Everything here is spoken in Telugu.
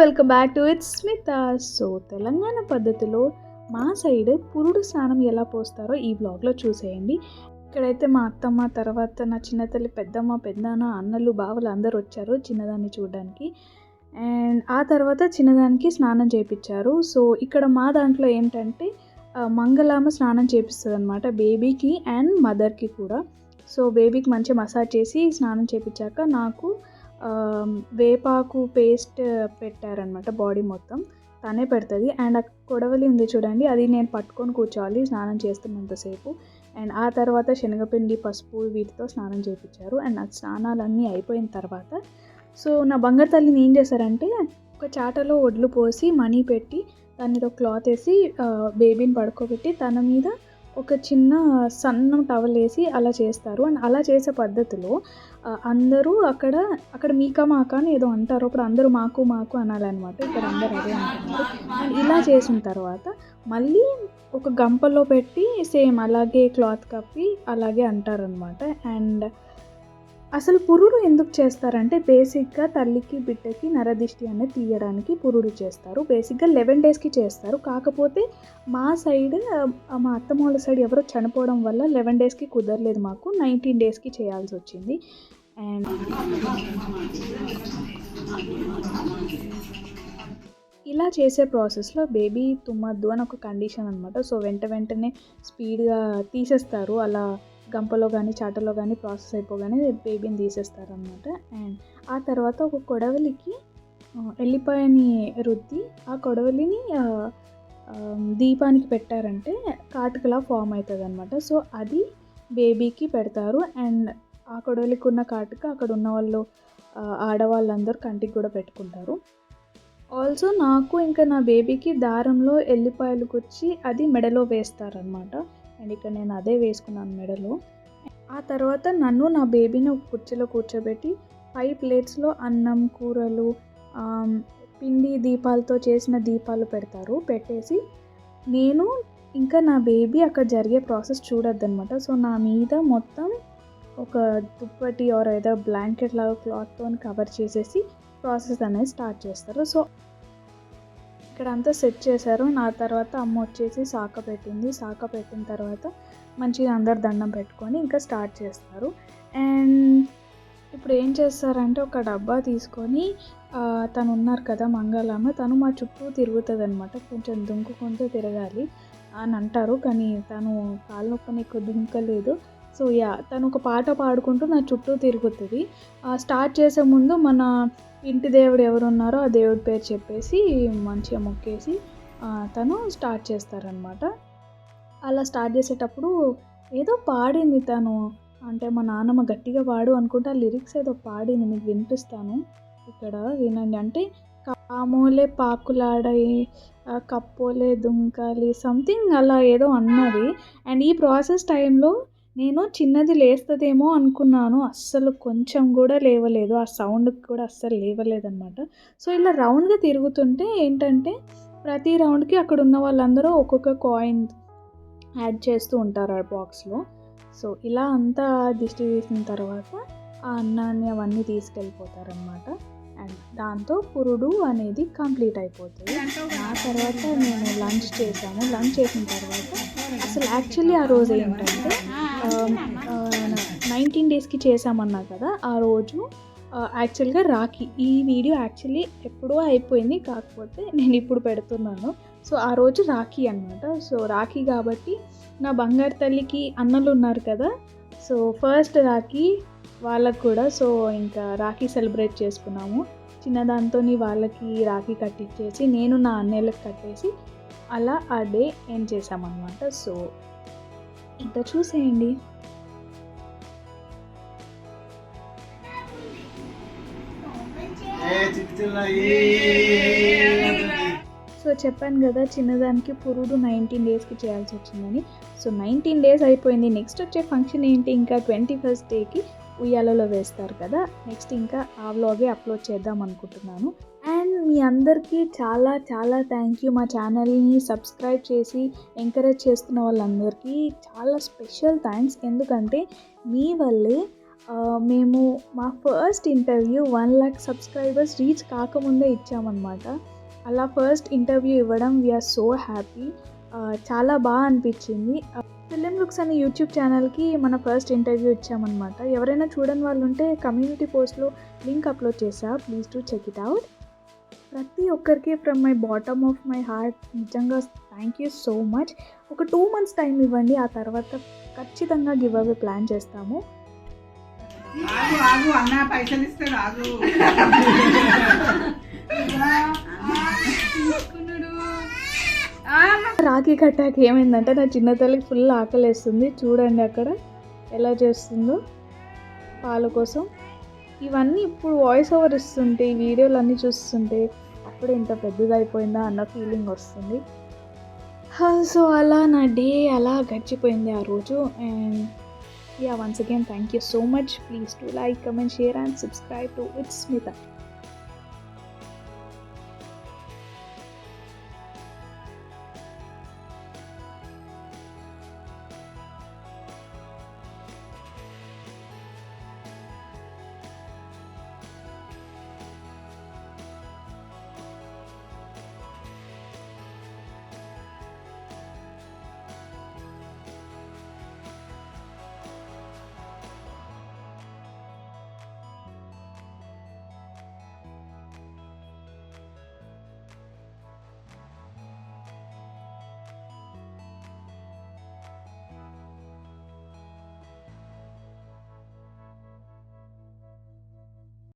Welcome back to it's Smitha so Telangana పద్ధతిలో మా సైడ్ పురుడు స్నానం ఎలా పోస్తారో ఈ బ్లాగ్లో చూసేయండి. ఇక్కడైతే మా అత్తమ్మ తర్వాత నా చిన్న తల్లి పెద్దమ్మ పెద్దన్న అన్నలు బావలు అందరూ వచ్చారు చిన్నదాన్ని చూడడానికి. అండ్ ఆ తర్వాత చిన్నదానికి స్నానం చేయించారు సో ఇక్కడ మా దాంట్లో ఏంటంటే మంగళామ స్నానం చేపిస్తుంది అనమాట బేబీకి అండ్ మదర్కి కూడా. సో బేబీకి మంచిగా మసాజ్ చేసి స్నానం చేయించాక నాకు వేపాకు పేస్ట్ పెట్టారనమాట బాడీ మొత్తం. తనే పెడుతుంది. అండ్ ఆ కొడవలి ఉంది చూడండి అది నేను పట్టుకొని కూర్చోవాలి స్నానం చేస్తున్నంతసేపు అండ్ ఆ తర్వాత శనగపిండి పసుపు వీటితో స్నానం చేయించారు అండ్ ఆ స్నానాలన్నీ అయిపోయిన తర్వాత సో నా బంగారు తల్లిని ఏం చేశారంటే ఒక చాటలో ఒడ్లు పోసి మనీ పెట్టి దాని మీద క్లాత్ వేసి బేబీని పడుకోబెట్టి తన మీద ఒక చిన్న సన్న టవల్ వేసి అలా చేస్తారు. అండ్ అలా చేసే పద్ధతిలో అందరూ అక్కడ అక్కడ మీకా మాక అని ఏదో అంటారు. అప్పుడు అందరూ మాకు మాకు అనాలన్నమాట. ఇక్కడ అందరూ అదే అంటున్నారు. అండ్ ఇలా చేసిన తర్వాత మళ్ళీ ఒక గంపలో పెట్టి సేమ్ అలాగే క్లాత్ కప్పి అలాగే అంటారనమాట అండ్ అసలు పురుడు ఎందుకు చేస్తారంటే బేసిక్గా తల్లికి బిడ్డకి నరదిష్టి అనేది తీయడానికి పురుడు చేస్తారు. బేసిక్గా లెవెన్ డేస్కి చేస్తారు. కాకపోతే మా సైడ్ మా అత్తమ్మ వాళ్ళ సైడ్ ఎవరో చనిపోవడం వల్ల లెవెన్ డేస్కి కుదరలేదు మాకు. నైన్టీన్ డేస్కి చేయాల్సి వచ్చింది. అండ్ ఇలా చేసే ప్రాసెస్లో బేబీ తుమ్మద్దు అని ఒక కండిషన్ అనమాట సో వెంట వెంటనే స్పీడ్గా తీసేస్తారు. అలా గంపలో కానీ చాటలో కానీ ప్రాసెస్ అయిపోగానే బేబీని తీసేస్తారు అనమాట అండ్ ఆ తర్వాత ఒక కొడవలికి ఎల్లిపాయని రుద్ది ఆ కొడవలిని దీపానికి పెట్టారంటే కాటుకలా ఫామ్ అవుతుంది అనమాట సో అది బేబీకి పెడతారు. అండ్ ఆ కొడవలికి ఉన్న కాటుక అక్కడ ఉన్న వాళ్ళు ఆడవాళ్ళందరూ కంటికి కూడా పెట్టుకుంటారు. ఆల్సో నాకు ఇంకా నా బేబీకి దారంలో ఎల్లిపాయలు గుచ్చి అది మెడలో వేస్తారనమాట అండ్ ఇక్కడ నేను అదే వేసుకున్నాను మెడలో. ఆ తర్వాత నన్ను నా బేబీని కుర్చీలో కూర్చోబెట్టి ఫైవ్ ప్లేట్స్లో అన్నం కూరలు పిండి దీపాలతో చేసిన దీపాలు పెడతారు. పెట్టేసి నేను ఇంకా నా బేబీ అక్కడ జరిగే ప్రాసెస్ చూడొద్దనమాట సో నా మీద మొత్తం ఒక దుప్పటి ఆర్ ఏదో బ్లాంకెట్ లాగా క్లాత్తో కవర్ చేసేసి ప్రాసెస్ అనేది స్టార్ట్ చేస్తారు. సో ఇక్కడ అంతా సెట్ చేశారు. నా తర్వాత అమ్మ వచ్చేసి సాక పెట్టింది. సాక పెట్టిన తర్వాత మంచిగా అందరు దండం పెట్టుకొని ఇంకా స్టార్ట్ చేస్తారు. అండ్ ఇప్పుడు ఏం చేస్తారంటే ఒక డబ్బా తీసుకొని తను ఉన్నారు కదా మంగళమ్మ తను మా చుట్టూ తిరుగుతుంది అనమాట కొంచెం దుంకుకుంటూ తిరగాలి అని అంటారు. కానీ తను కాలు నొప్పని ఎక్కువ దుంకలేదు. సో యా తను ఒక పాట పాడుకుంటూ నా చుట్టూ తిరుగుతుంది. స్టార్ట్ చేసే ముందు మన ఇంటి దేవుడు ఎవరు ఉన్నారో ఆ దేవుడి పేరు చెప్పేసి మంచిగా మొక్కేసి తను స్టార్ట్ చేస్తారనమాట అలా స్టార్ట్ చేసేటప్పుడు ఏదో పాడింది తను. అంటే మా నాన్నమ్మ గట్టిగా పాడు అనుకుంటే ఆ లిరిక్స్ ఏదో పాడింది మీకు వినిపిస్తాను. ఇక్కడ వినండి. అంటే కామోలే పాకులాడాయి కప్పోలే దుంకాలి సంథింగ్ అలా ఏదో అన్నది. అండ్ ఈ ప్రాసెస్ టైంలో నేను చిన్నది లేస్తుందేమో అనుకున్నాను. అస్సలు కొంచెం కూడా లేవలేదు. ఆ సౌండ్కి కూడా అస్సలు లేవలేదన్నమాట. సో ఇలా రౌండ్గా తిరుగుతుంటే ఏంటంటే ప్రతి రౌండ్కి అక్కడ ఉన్న వాళ్ళందరూ ఒక్కొక్క కాయిన్ యాడ్ చేస్తూ ఉంటారు ఆ బాక్స్లో. సో ఇలా అంతా దిష్టి తీసిన తర్వాత ఆ అన్నాన్ని అవన్నీ తీసుకెళ్ళిపోతారనమాట అండ్ దాంతో పురుడు అనేది కంప్లీట్ అయిపోతుంది. ఆ తర్వాత మేము లంచ్ చేసాము లంచ్ చేసిన తర్వాత అసలు యాక్చువల్లీ ఆ రోజు ఏంటంటే నైన్టీన్ డేస్కి చేసామన్నా కదా ఆ రోజు యాక్చువల్గా రాఖీ ఈ వీడియో యాక్చువల్లీ ఎప్పుడో అయిపోయింది కాకపోతే నేను ఇప్పుడు పెడుతున్నాను. సో ఆ రోజు రాఖీ అన్నమాట. సో రాఖీ కాబట్టి నా బంగారు తల్లికి అన్నలు ఉన్నారు కదా సో ఫస్ట్ రాఖీ వాళ్ళకు కూడా సో ఇంకా రాఖీ సెలబ్రేట్ చేసుకున్నాము. చిన్నదాంతో వాళ్ళకి రాఖీ కట్టించేసి నేను నా అన్నయ్యలకు కట్టేసి అలా ఆ డే ఏం చేసామన్నమాట సో ఇంకా చూసేయండి. సో చెప్పాను కదా చిన్నదానికి పురుడు నైన్టీన్ డేస్కి చేయాల్సి వచ్చిందని. సో నైన్టీన్ డేస్ అయిపోయింది. నెక్స్ట్ వచ్చే ఫంక్షన్ ఏంటి? ఇంకా ట్వంటీ ఫస్ట్ డేకి ఉయ్యాలలో వేస్తారు కదా. నెక్స్ట్ ఇంకా ఆ వ్లాగే అప్లోడ్ చేద్దాం అనుకుంటున్నాను. అండ్ మీ అందరికీ చాలా చాలా థ్యాంక్ యూ మా ఛానల్ని సబ్స్క్రైబ్ చేసి ఎంకరేజ్ చేస్తున్న వాళ్ళందరికీ చాలా స్పెషల్ థ్యాంక్స్ ఎందుకంటే మీ వల్లే మేము మా first interview one lakh subscribers reach కాకముందే ఇచ్చామన్నమాట. అలా ఫస్ట్ ఇంటర్వ్యూ ఇవ్వడం వీఆర్ సో హ్యాపీ చాలా బాగా అనిపించింది. ఫిలిం లుక్స్ అనే యూట్యూబ్ ఛానల్కి మన ఫస్ట్ ఇంటర్వ్యూ ఇచ్చామన్నమాట. ఎవరైనా చూడని వాళ్ళు ఉంటే కమ్యూనిటీ పోస్ట్లో లింక్ అప్లోడ్ చేసా. Please to check it out ప్రతి ఒక్కరికి from my bottom of my heart నిజంగా థ్యాంక్ యూ సో మచ్ ఒక టూ మంత్స్ టైం ఇవ్వండి ఆ తర్వాత ఖచ్చితంగా గివ్ అవే ప్లాన్ చేస్తాము. ఆగు ఆగు అన్న పైసలు ఇస్తాడు ఆగు రాఖీ కట్టాక ఏమైందంటే నా చిన్న తల్లికి ఫుల్ ఆకలేస్తుంది. చూడండి అక్కడ ఎలా చేస్తుందో పాల కోసం. ఇవన్నీ ఇప్పుడు వాయిస్ ఓవర్ ఇస్తుంటే ఈ వీడియోలు అన్నీ చూస్తుంటే అప్పుడు ఇంత పెద్దదైపోయిందా అన్న ఫీలింగ్ వస్తుంది. సో అలా నా డే అలా గడిచిపోయింది ఆ రోజు. And yeah once again thank you so much please to like comment share and subscribe to it's Smitha